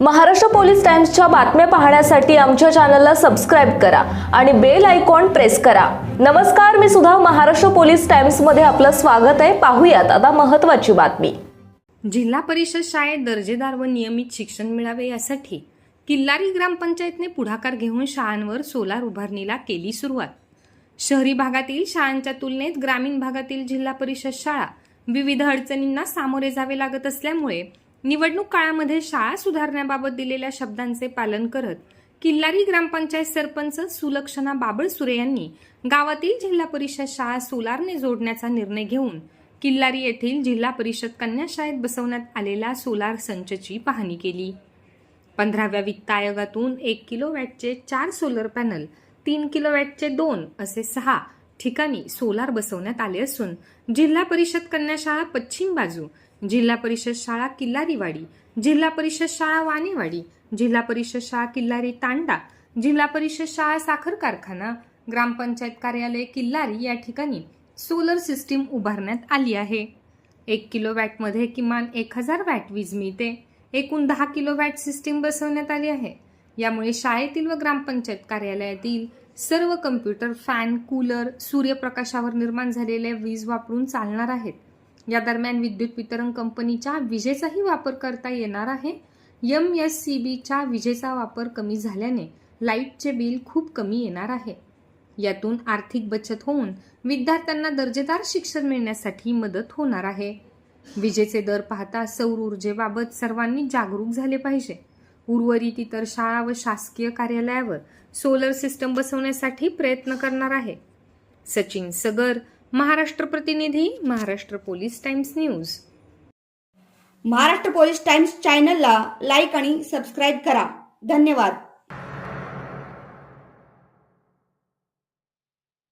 Maharashtra police टाइम्सच्या बातम्या पाहण्यासाठी आमच्या चॅनलला सबस्क्राईब करा आणि बेल आयकॉन प्रेस करा. नमस्कार मी सुद्धा महाराष्ट्र पोलीस टाइम्समध्ये आपलं स्वागत आहे. पाहूयात आता महत्त्वाची बातमी. जिल्हा परिषद शाळेत दर्जेदार व नियमित शिक्षण मिळावे यासाठी किल्लारी ग्रामपंचायतने पुढाकार घेऊन शाळांवर सोलार उभारणीला केली सुरुवात. शहरी भागातील शाळांच्या तुलनेत ग्रामीण भागातील जिल्हा परिषद शाळा विविध अडचणींना सामोरे जावे लागत असल्यामुळे निवडणूक काळामध्ये शाळा सुधारण्याबाबत दिलेल्या शब्दांचे पालन करत किल्लारी ग्रामपंचायत सरपंच सुलक्षणा बाबळसुरे यांनी गावातील जिल्हा परिषद शाळा सोलारने जोडण्याचा निर्णय घेऊन किल्लारी येथील जिल्हा परिषद कन्या शाळेत बसवण्यात आलेल्या सोलार संचची पाहणी केली. पंधराव्या वित्त आयोगातून एक किलो वॅटचे चार सोलर पॅनल तीन किलो वॅटचे दोन असे सहा ठिकाणी सोलार बसवण्यात आले असून जिल्हा परिषद कन्या शाळा पश्चिम बाजू जिल्हा परिषद शाळा किल्लारीवाडी जिल्हा परिषद शाळा वाणेवाडी जिल्हा परिषद शाळा किल्लारी तांडा जिल्हा परिषद शाळा साखर कारखाना ग्रामपंचायत कार्यालय किल्लारी या ठिकाणी सोलर सिस्टीम उभारण्यात आली आहे. एक किलो वॅटमध्ये किमान एक हजार वॅट वीज मिळते. एकूण दहा किलो वॅट सिस्टीम बसवण्यात आली आहे. यामुळे शाळेतील व ग्रामपंचायत कार्यालयातील सर्व कम्प्युटर फॅन कूलर सूर्यप्रकाशावर निर्माण झालेल्या वीज वापरून चालणार आहेत. या दरम्यान विद्युत वितरण कंपनीच्या विजेचाही वापर करता येणार आहे. एम एस सी बीच्या विजेचा वापर कमी झाल्याने लाईटचे बिल खूप कमी येणार आहे. यातून आर्थिक बचत होऊन विद्यार्थ्यांना दर्जेदार शिक्षण मिळण्यासाठी मदत होणार आहे. विजेचे दर पाहता सौर ऊर्जेबाबत सर्वांनी जागरूक झाले पाहिजे. उर्वरित इतर शाळा व शासकीय कार्यालयावर सोलर सिस्टम बसवण्यासाठी प्रयत्न करणार आहे. सचिन सगर महाराष्ट्र प्रतिनिधी Maharashtra police Times news. Maharashtra police Times चॅनलला लाईक आणि सबस्क्राईब करा. धन्यवाद.